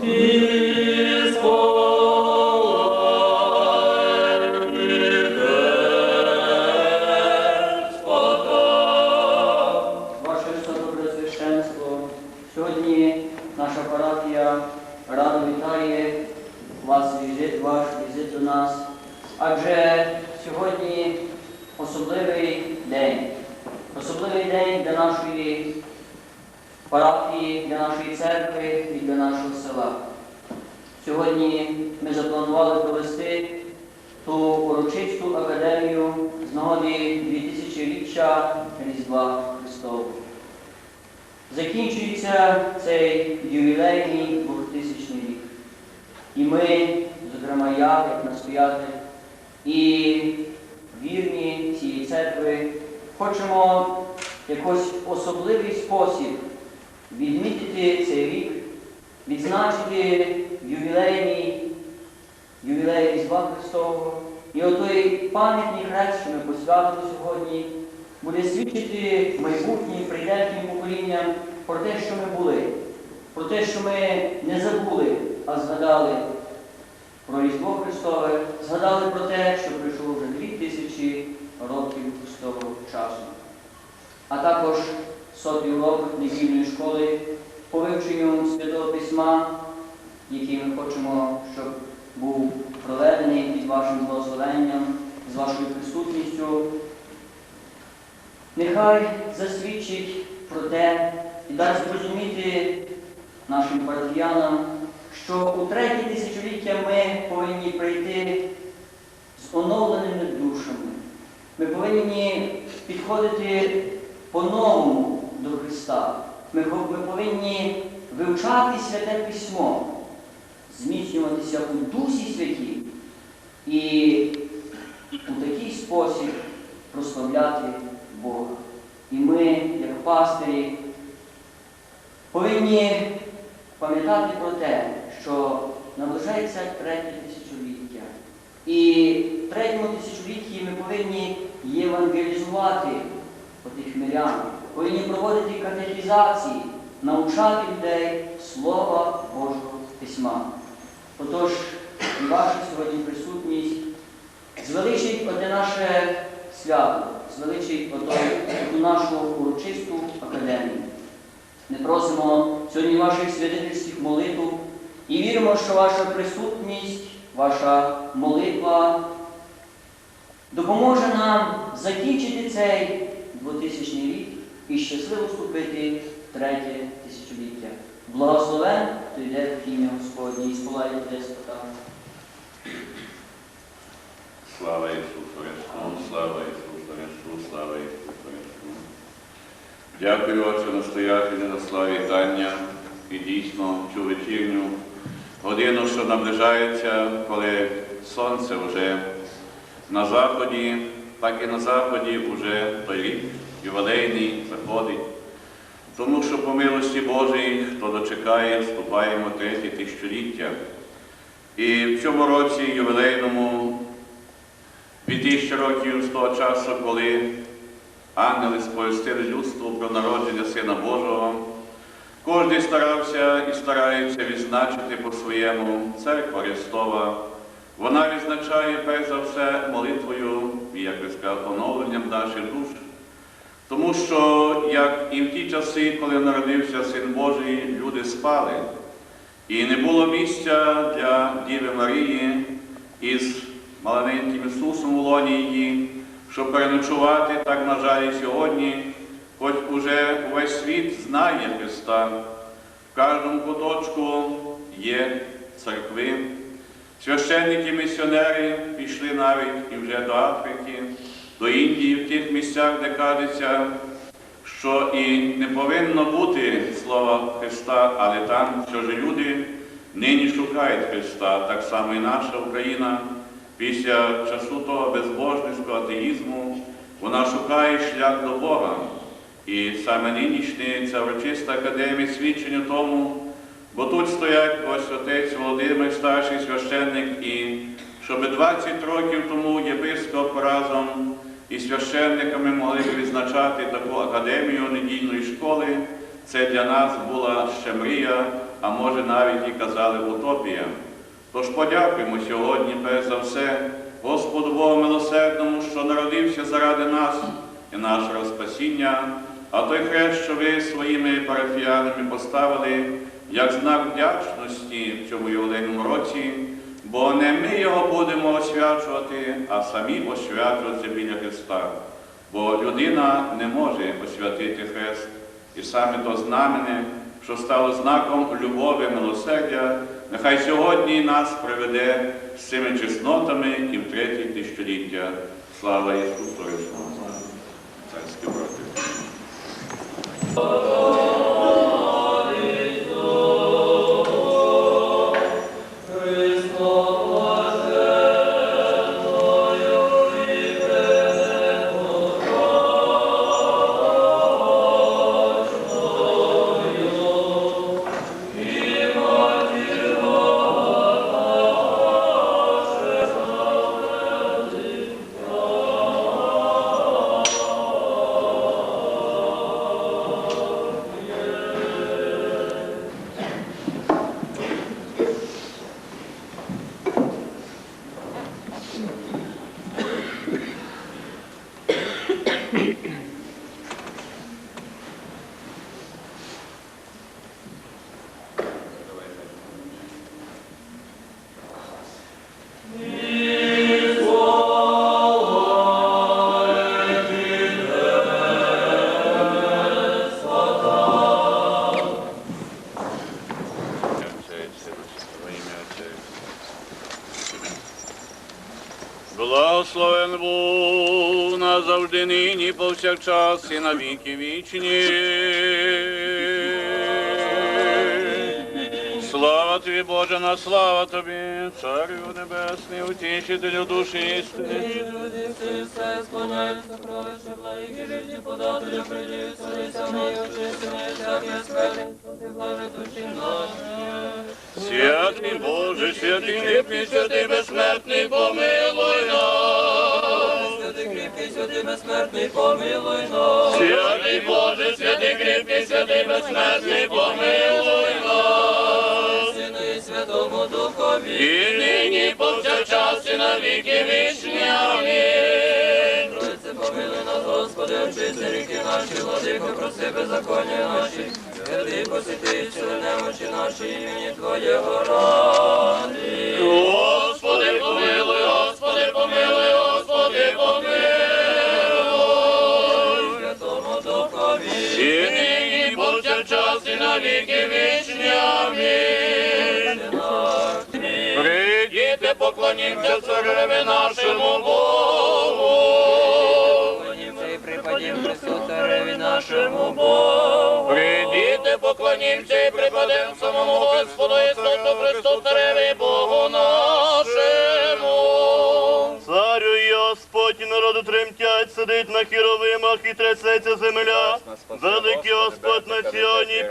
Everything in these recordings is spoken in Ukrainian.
Sì. Особливий день для нашої парафії, для нашої церкви і для нашого села. Сьогодні ми запланували провести ту урочисту академію з нагоди 2000-річчя Різдва Христового. Закінчується цей ювілейний 2000 рік. І ми, зокрема я, як настоятель, і вірні цієї церкви, хочемо якось особливий спосіб відмітити цей рік, відзначити ювілейний ювілей Різдва Христового. І отой пам'ятний хрест, що ми посвятили сьогодні, буде свідчити майбутнім прийдешнім поколінням про те, що ми були, про те, що ми не забули, а згадали про Різдво Христове, згадали про те, що пройшло вже дві тисячі років Христового часу. А також сотий урок недільної школи по вивченню Святого Письма, який ми хочемо, щоб був проведений під вашим благословенням, з вашою присутністю. Нехай засвідчить про те і дасть зрозуміти нашим парафіянам, що у третє тисячоліття ми повинні прийти з оновленими душами. Ми повинні підходити по-новому до Христа. Ми, ми повинні вивчати святе письмо, зміцнюватися у Дусі Святі і у такий спосіб прославляти Бога. І ми, як пастирі, повинні пам'ятати про те, що наближається третє тисячоліття. І в третьому тисячолітті ми повинні євангелізувати отих мирян, повинні проводити катехізації, навчати людей Слова Божого Письма. Отож, і ваша сьогодні присутність звеличить оте наше свято, звеличить ото, ту нашу урочисту академію. Ми просимо сьогодні ваших святительських молитв і віримо, що ваша присутність, ваша молитва допоможе нам закінчити цей 2000 рік і щасливо вступити в третє тисячоліття. Благословен, хто йде в ім'я Господнє і сполає Деспота. Слава Ісусу Христу, слава Ісусу Христу, слава Ісусу Христу. Дякую, Отче настоятелю, за слава вітання і дійсно цю вечірню годину, що наближається, коли сонце вже на заході, так і на заході вже той рік ювілейний заходить. Тому що по милості Божій, хто дочекає, вступаємо третє тисячоліття. І в цьому році ювілейному 2000 років з того часу, коли ангели сповістили людству про народження Сина Божого, кожен старався і старається відзначити по-своєму церква Христова. Вона відзначає перш за все молитвою і, як би сказав, оновленням наших душ. Тому що, як і в ті часи, коли народився Син Божий, люди спали, і не було місця для Діви Марії із маленьким Ісусом у лоні її, щоб переночувати, так, на жаль, і сьогодні, хоч уже увесь світ знає Христа, в кожному куточку є церкви. Священники місіонери пішли навіть і вже до Африки, до Індії, в тих місцях, де кажеться, що і не повинно бути слова Христа, але там, що ж люди нині шукають Христа, так само і наша Україна після часу того безбожницького атеїзму, вона шукає шлях до Бога. І саме нинішня ця урочиста академія свідчення тому, бо тут стоять ось отець Володимир, старший священник, і щоб 20 років тому єпископ разом із священниками могли б відзначати таку академію недільної школи. Це для нас була ще мрія, а може навіть і казали утопія. Тож подякуємо сьогодні, перш за все, Господу Богу милосердному, що народився заради нас і нашого спасіння, а той хрест, що ви своїми парафіянами поставили, як знак вдячності в цьому ювілейному році, бо не ми його будемо освячувати, а самі освячуватися біля Христа. Бо людина не може освятити хрест. І саме то знамене, що стало знаком любові, милосердя, нехай сьогодні нас приведе з цими чеснотами і в третє тисячоліття. Слава Ісусу Христу! Царське брати. Повсякчас і на віки вічні. Слава тобі, Боже, на слава тобі, Царю Небесний, утішителю душі істини. Святий Боже, святий святий безсмертний, помилуй нас. Святий безсмертний, помилуй нас. Святий Боже, святий кріпкий, святий безсмертний, помилуй нас. Сину і Святому Духові. І нині повсякчас і на віки вічні. Амінь. Троїце, помилуй нас, Господи, очисти ріки наші, владико, прости беззаконня наші. Святий посіти, сили немочі наші, імені Твоєго ради. Господи, помилуй, Господи, помилуй, Господи, помилуй. Духові. І нині повсякчас і на віки вічні. Амінь. Прийдіте, поклонімся цареві нашому Богу. Припадім Христу Цареві нашому Богу. Прийдіте, поклонімся і припадем самому Господу Ісусу Христу Цареві Богу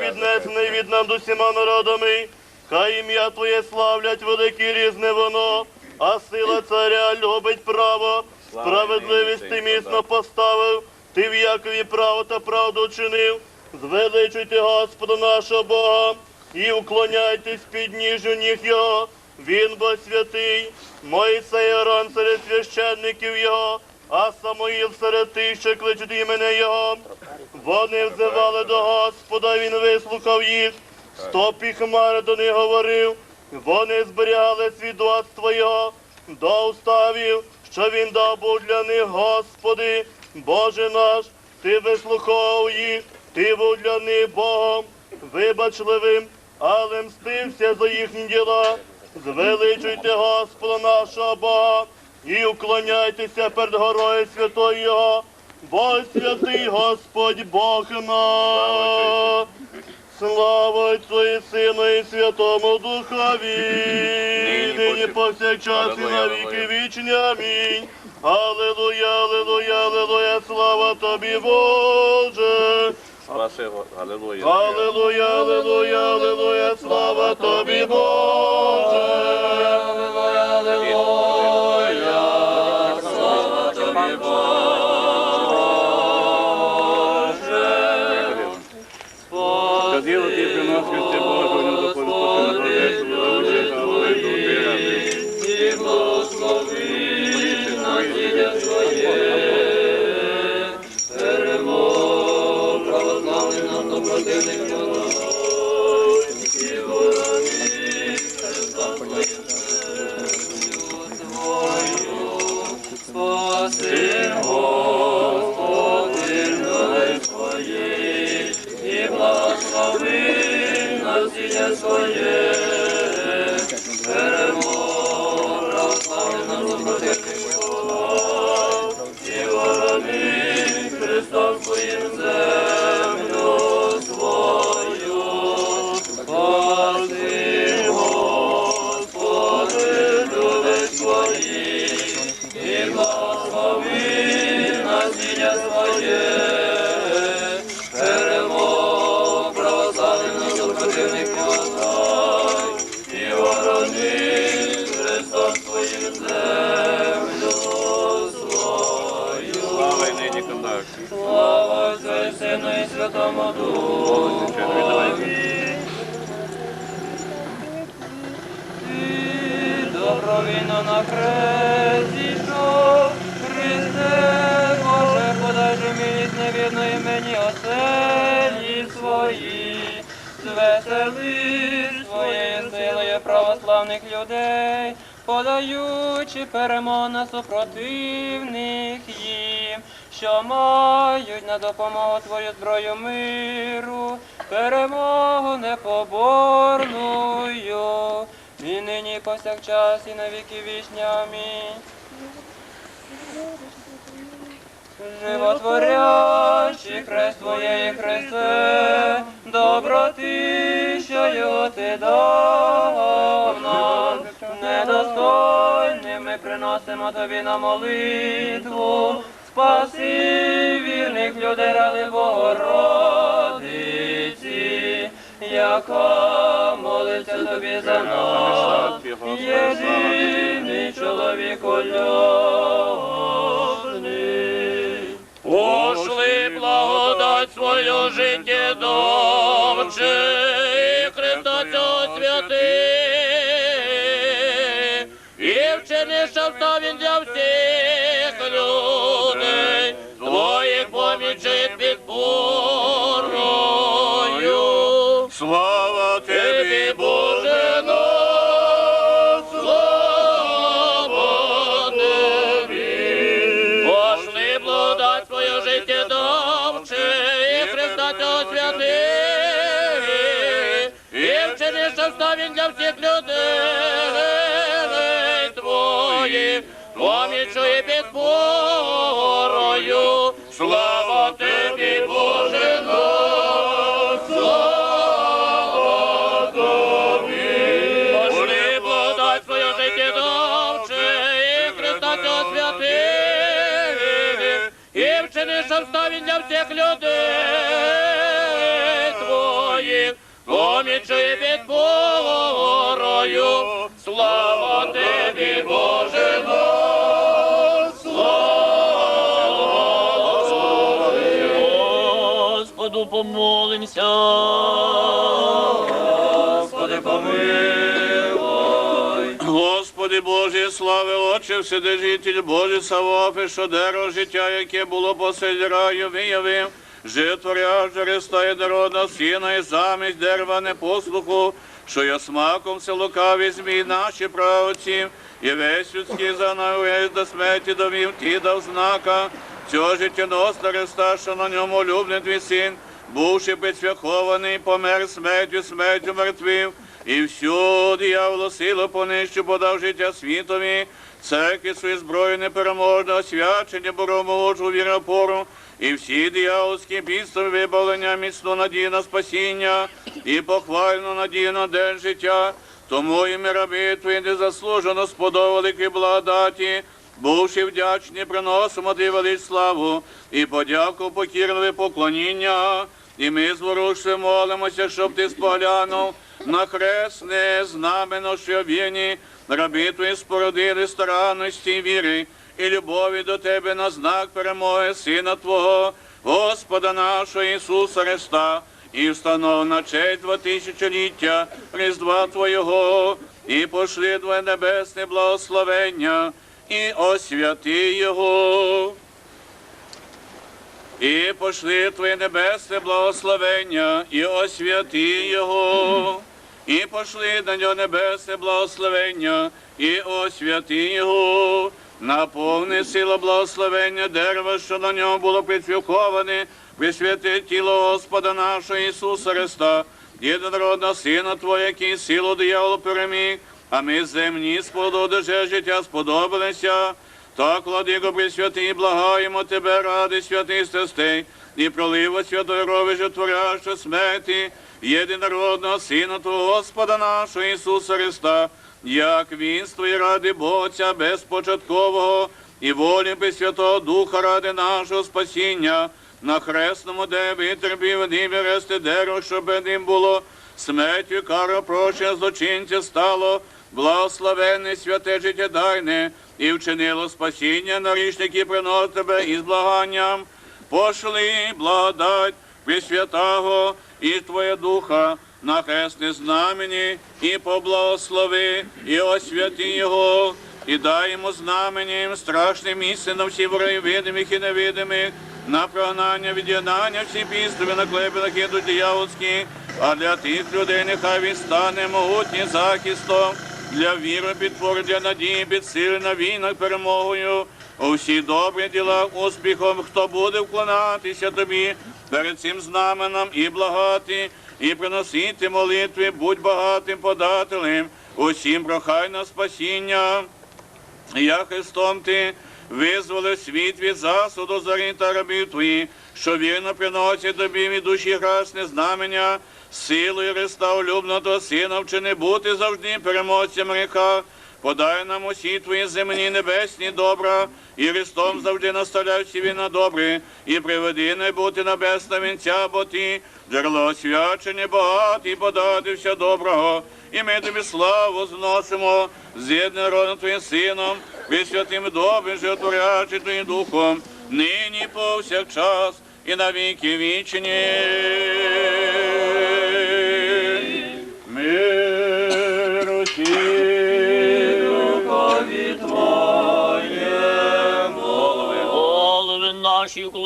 піднесений від нам до всіма народами. Хай ім'я Твоє славлять, велике різне воно, а сила царя любить право, справедливість ти міцно поставив, ти в Якові право та правду чинив. Звеличуйте Господа нашого Бога і уклоняйтесь під ніжю ніг Його. Він бо святий, Мойсей Арон серед священників Його, а Самоїл серед тих, що кличуть імені Його. Вони взивали до Господа, Він вислухав їх. Стопі хмари до них говорив. Вони зберігали свідоцтво Його до уставів, що Він дав був для них, Господи, Боже наш, Ти вислухав їх, Ти був для них Богом, вибачливим, але мстився за їхні діла. Звеличуйте Господа нашого Бога і уклоняйтеся перед горою святої Його, бо святий Господь Бог наш. Слава і Сину і Святому Духові, нині повсякчас і на віки вічні. Амінь. Аллилуйя, аллилуйя, аллилуйя, слава тобі, Боже. спаси, Галилуя. Аллилуйя, аллилуйя, аллилуйя, слава тобі, Боже. Аллилуйя, аллилуйя, слава подаючи на супротивних їм, що мають на допомогу Твою зброю миру, перемогу непоборною, і нині повсякчас, і на віки вічні. Амінь. Животворящий хрест Твоєї Христе, доброти, що його ти дав нам, приносимо Тобі на молитву, спаси вірних людей ради Богородиці, яка молиться Тобі за нас, єдиний чоловік улюблений. Пошли благодать свою життєдомче, і вчини, він для всіх людей твоїх, помічу і підпорою. Слава Тобі, Боже, наш, слава Тобі. Пошли благодать свою життєдомче, і Христа цього святи, і вчини, щоб став він для всіх людей твоїх, помічу і. Господи Боже, слави Отче, Вседержитель Божий Савофи, що дерево життя, яке було посеред раю, виявив, житворя Христа і народа, сіна і замість дерева непослуху, що я смаком все лукаві змій наші правоці, і весь людський занавесь до смерті довів, ті дав знака, цього життєноста Христа, що на ньому улюблений твій син, бувши підсвяхований, помер смертю, смертю мертвив, і всю дияволу силу понищу, подав життя світові, церкві свої зброї непереможне, освячення боромолоджу віропору, і всі диявольські підстави вибавлення, міцну надію на спасіння, і похвальну надію на день життя. Тому і ми раби твої незаслужено сподобали благодаті, бувши вдячні, приносимо ти велич славу і подяку покірливе поклоніння І ми зворушно молимося, щоб ти споглянув на хресне знамено, що вірні, раби твої спородили старанності віри і любові до тебе на знак перемоги Сина Твого, Господа нашого Ісуса Христа, і встанов на честь два тисячоліття Різдва Твого, і пошли Твоє небесне благословення, і освяти Його. І пошли Твоє небесне благословення, і освяти Його, і пошли на нього небесне благословення, і освяти Його, наповни сила благословення дерева, що на ньому було присвяковане, присвяти тіло Господа нашого Ісуса Христа, єдинородного Сина Твого, який силу дияволу переміг, а ми земні сподобали життя сподобалися. Так, владико Пресвятий, благаємо Тебе ради святих страстей і пролива святої рови житворяща смерті, єдинородного Сина Твого Господа нашого Ісуса Христа, як Він з Твої ради Богця безпочаткового і волі Пресвятого Духа ради нашого спасіння, на хресному де витерпів ним рести дерево, щоб ним було. Смертю кара прощення злочинця стало, благословенне святе життєдайне, і вчинило спасіння на річники приносить тебе із благанням. Пошли благодать Пресвятого і Твоє Духа на хресне знамені, і поблагослови, і освяти Його, і дай йому знаменем страшне місце на всі вороги видимих і невидимих, на прогнання, від'єднання всі пістові на клепінах ідуть диявольські, а для тих людей нехай він стане могутнім захистом, для віри підпори, для надії, підсили на війнах перемогою. У всі добрі діла успіхом, хто буде вклонатися тобі перед цим знаменом і благати, і приносити молитви, будь багатим подателем, усім прохай на спасіння. Я Христом ти визволив світ від засуду зарі та рабів твої, що вірно приносять тобі від душі грасне знамення, силою Христа улюбленого Сина вчини бути завжди переможцем гріха. Подай нам усі твої земні небесні добра, і Христом завжди наставляй всі він на добре, і приведи не бути небесна вінця, бо ти джерело освячення, багатий, подати все доброго. І ми тобі славу зносимо з єдинородним твоїм сином, святим добрим, животворячим твоїм духом, нині повсякчас і на віки вічні.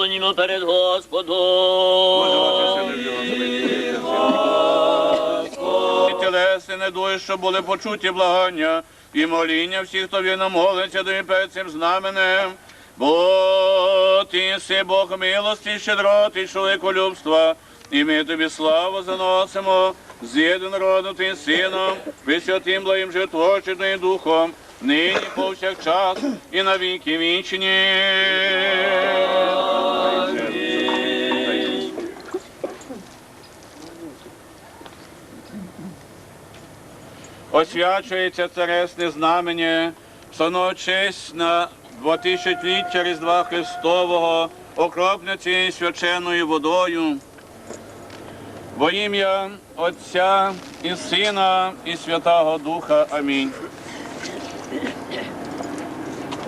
Наші вклонімо перед Господом. І тілесні недуги, що були почуті благання, і моління всіх, хто вірно молиться перед цим знаменем. Бо ти си Бог милості, щедроти, чоловіколюбства, і ми тобі славу заносимо з єдинородним твоїм сином, присвятим благим житворчим твоїм духом, нині повсякчас і на віки вічні. Освячується царесне знамення, встановив честь на 2000-ліття Різдва Христового, окропне цією свяченою водою. Во ім'я Отця і Сина, і Святого Духа. Амінь.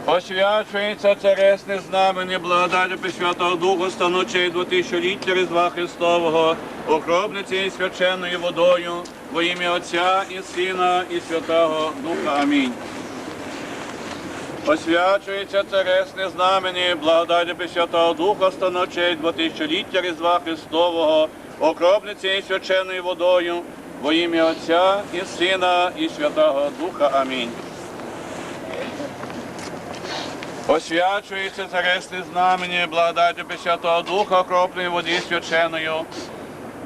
Освячується царесне знамення благодаті Пресвятого Духа, станучи 2000-ліття Різдва Христового, окропниці свяченою водою, во ім'я Отця і Сина, і Святого Духа. Амінь. Освячується царесне знамені, благодаті Пресвятого Духа, станучи 2000-ліття Різдва Христового, окропниці свяченою водою, во ім'я Отця і Сина, і Святого Духа. Амінь. Освячується царесне знамені, благодаті Пресвятого Духа, окропної воді свяченою,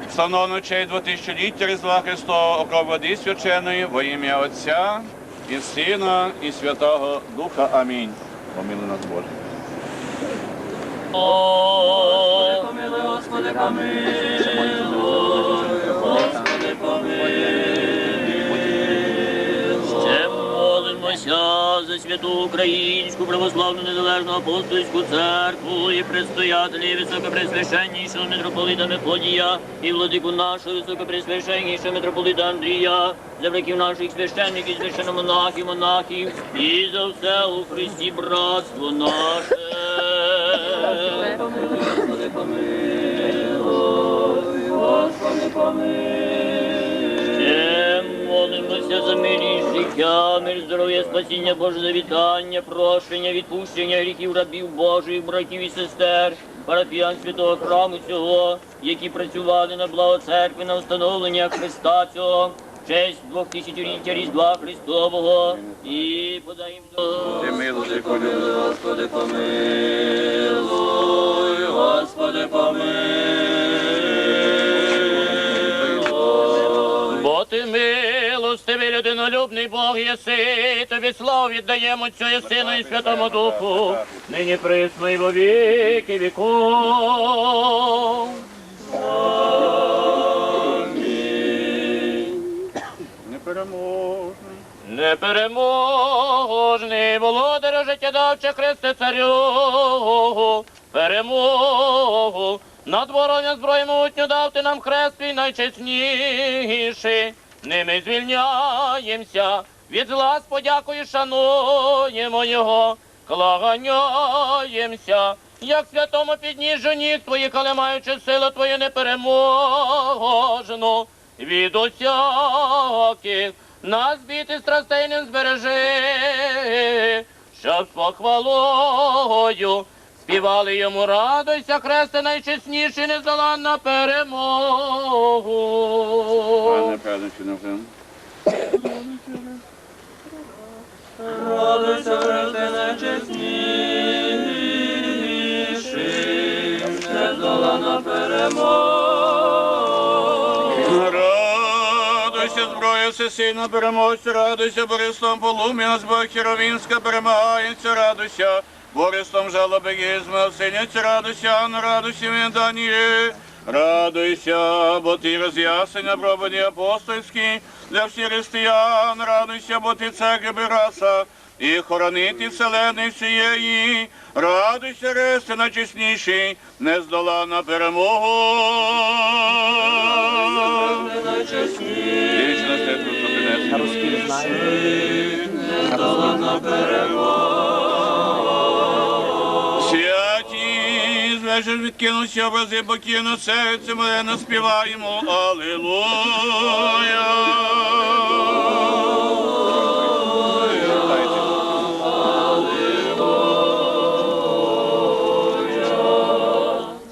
встановлено чей 2000-ліття Різдва Христова, окроп води свяченої, во ім'я Отця і Сина, і Святого Духа. Амінь. Помили нас Боже. О, помили, Господи, помилуй, святу Українську православну незалежну апостольську церкву і предстоятелі високопресвященнішого митрополита Мефодія і владику нашого високопресвященнішого митрополита Андрія, земляків наших священників, священномонахів, монахів і за все у Христі братство наше. Господи, помилуй, Господи, помилуй. Молимося за милість життя, мир, здоров'я, спасіння Боже, завітання, прощення, відпущення гріхів рабів Божих, братів і сестер, парафіян святого храму цього, які працювали на благо церкви, на встановлення Христа цього, честь двохтисячоліття Різдва Христового і подаємо до... Ти милостив. Господи, помилуй, Господи, помилуй. Людинолюбний Бог єси, тобі славу віддаємо Отцю і Сину і Святому Духу, нині присно і во віки віков. Непереможний. Непереможний володарю життєдавче Христе царю, перемогу над ворога зброю могутню дав ти нам хрест твій найчесніший. Ними звільняємося, від зла з подякою шануємо його, клаганяємося, як святому підніжжю ніг твоїх, але маючи силу твою непереможну, від усяких нас біти страстей не збережи, щоб похвалою співали йому радуйся, хресте найчесніший, нездоланна перемогу. Пане Петровичу, навзем. Радуйся, хресте найчесніший, нездоланна перемога. Радуйся, зброя всесильна переможця, радуйся, Борислом полум'я, зброю Херовінська перемагається, радуйся, Борислом жалоби гізма, синяться, радуйся, на радуйся, Даніє. Радуйся, бо ти роз'яснення пробані апостольські, для всіх християн, радуйся, бо ти церкви раса, і хоронити вселеної всієї, радуйся, рести найчесніший, нездолана перемогу. Вічна святу Святі, звежер відкинувся образи боків на серце моє, наспіваємо Аллилуйя.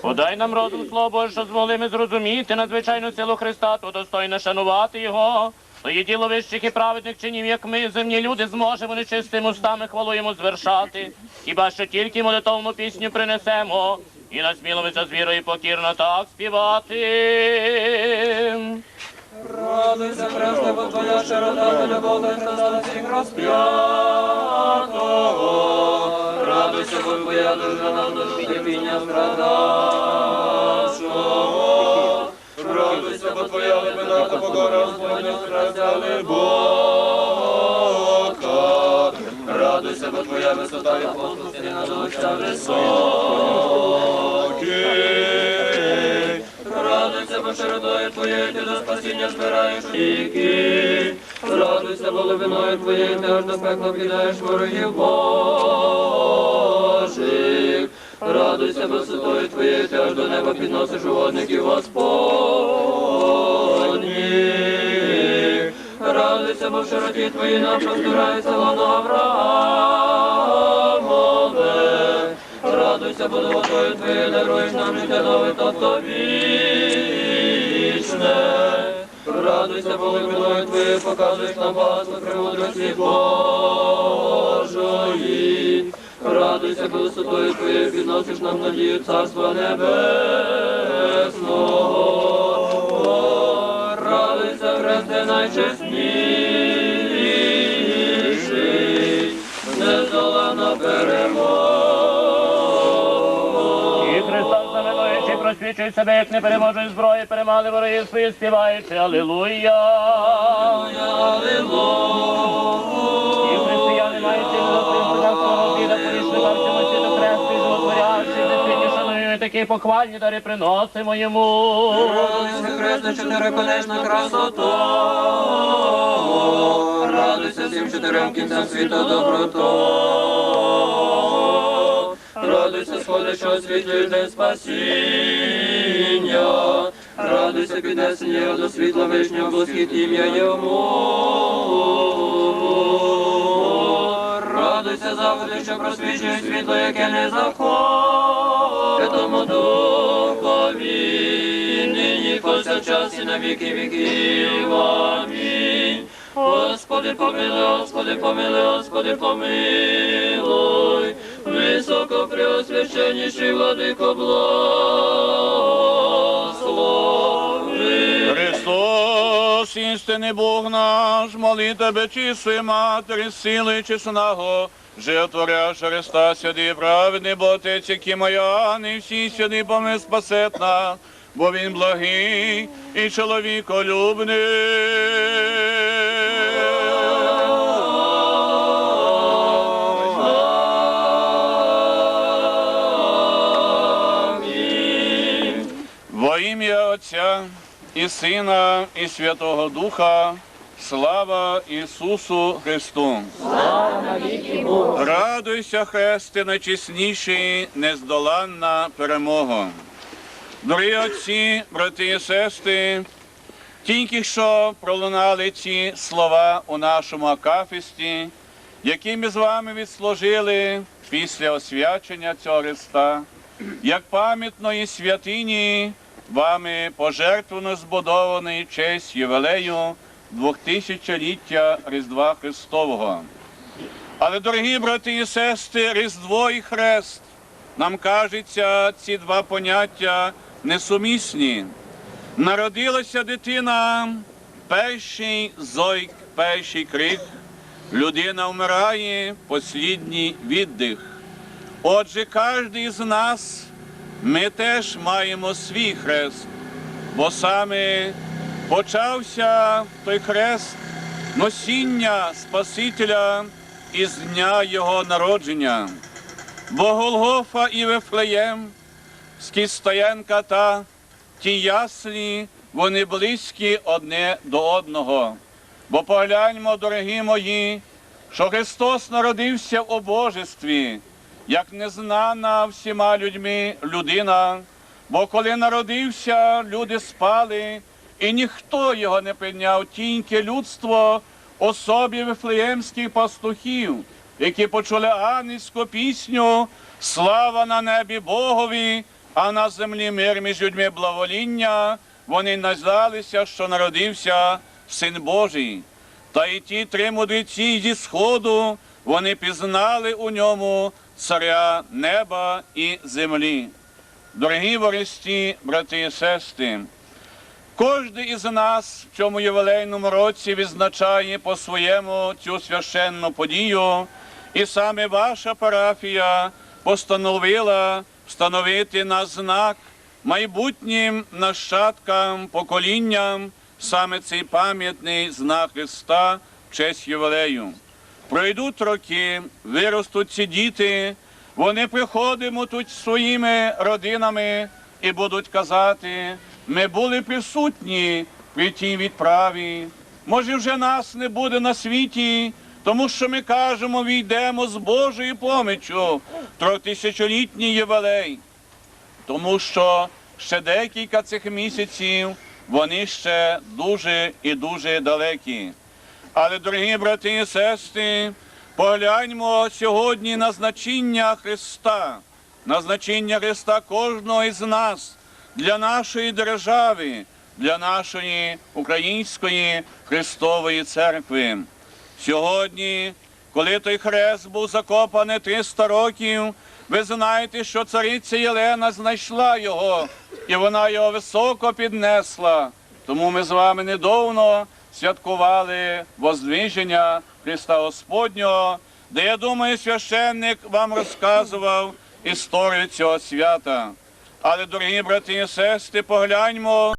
Подай нам розум слово Боже, що зволи ми зрозуміти надзвичайну силу Христа, то достойно шанувати Його. То є діло вищих і праведних чинів, як ми, земні люди, зможемо нечистими устами хвалу йому звершати. Хіба що тільки молитовну пісню принесемо, і насмілимося з вірою покірно так співати. Радуйся, Христе, бо твоя широта, любов до Христа всіх розп'ятого. Радуйся, бо твоя душа нам до підніміння страдавшого. Радуйся, бо твоя глибина та покора Господня страстя глибока. Радуйся, бо твоя висота і послуг на доча високий. Радуйся, бо широтою твоєю ти до спасіння збираєш ріки. Радуйся, бо глибиною твоєю ти аж до пекла кидаєш ворогів Божих. Радуйся, бо висотою твоєю ти аж до неба підносиш угодників Господніх. Радуйся, бо в широті твоїй нам простирається лоно Авраамове. Радуйся, бо водою твоєю даруєш нам життя нове, тобто вічне. Радуйся, бо глибиною твоєю показуєш нам багатство премудрості Божої. Радуйся, бо висотою твоєю підносиш нам надію Царства Небесного. Найчесніший, нездолана перемога. І Христос знаменуючи, просвічує себе, як не переможуть зброї, перемали вороги свої, співаючи Аллилуйя. І такі похвальні дари приносимо йому. Христе, чотириконечна красота. Радуйся всім чотирьом кінцям світу доброто. Радуйся, сходиш освітлюй день спасіння. Радуйся, піднесення його до світла вишнього, блискіт ім'я йому. Радуйся, заводи, що просвічує світло, яке не заходить. Тому духові, нині повсякчас і на віки віків. Амінь. Господи, помилуй, Господи, помилуй, Господи, помилуй. Високо преосвященніший владико благослови. Христос, істинний Бог наш, моли тебе, чистої матері, сили чесного, жертворяш Христа, святий праведний, бо Отець, який моя, не всі святий помис спасет нас, бо він благий і чоловіколюбний. Во ім'я Отця і Сина, і Святого Духа, слава Ісусу Христу! Радуйся, Христе, найчесніший, нездоланна перемога. Дорогі отці, брати і сестри, тільки що пролунали ці слова у нашому акафісті, які ми з вами відслужили після освячення цього Христа, як пам'ятної святині вами пожертвовано збудований честь ювелею 2000-ліття Різдва Христового. Але, дорогі брати і сестри, Різдво і Хрест, нам кажеться, ці два поняття несумісні. Народилася дитина, перший зойк, перший крик, людина вмирає, послідній віддих. Отже, кожен з нас, ми теж маємо свій хрест, бо саме почався той хрест носіння Спасителя із дня Його народження. Бо Голгофа і Вифлеєм, Скістоянка та ті яслі, вони близькі одне до одного. Бо погляньмо, дорогі мої, що Христос народився в обожестві, як незнана всіма людьми людина. Бо коли народився, люди спали, і ніхто його не прийняв, тільки людство особі вифлеємських пастухів, які почули ангельську пісню Слава на небі Богові, а на землі мир між людьми благовоління, вони назналися, що народився Син Божий. Та й ті три мудреці зі сходу вони пізнали у ньому царя неба і землі. Дорогі вористі, брати і сестри, кожен із нас в цьому ювілейному році відзначає по-своєму цю священну подію, і саме ваша парафія постановила встановити на знак майбутнім нащадкам, поколінням саме цей пам'ятний знак Христа в честь ювілею. Пройдуть роки, виростуть ці діти, вони приходитимуть своїми родинами і будуть казати, ми були присутні при тій відправі. Може, вже нас не буде на світі, тому що ми кажемо, війдемо з Божою поміччю трьохтисячолітній ювілей. Тому що ще декілька цих місяців вони ще дуже і дуже далекі. Але, дорогі брати і сестри, погляньмо сьогодні на значення Христа, на значення Христа кожного із нас для нашої держави, для нашої української Христової церкви. Сьогодні, коли той хрест був закопаний 300 років, ви знаєте, що цариця Єлена знайшла його, і вона його високо піднесла. Тому ми з вами недовно святкували воздвиження Христа Господнього, де я думаю, священник вам розказував історію цього свята. Але, дорогі брати і сестри, погляньмо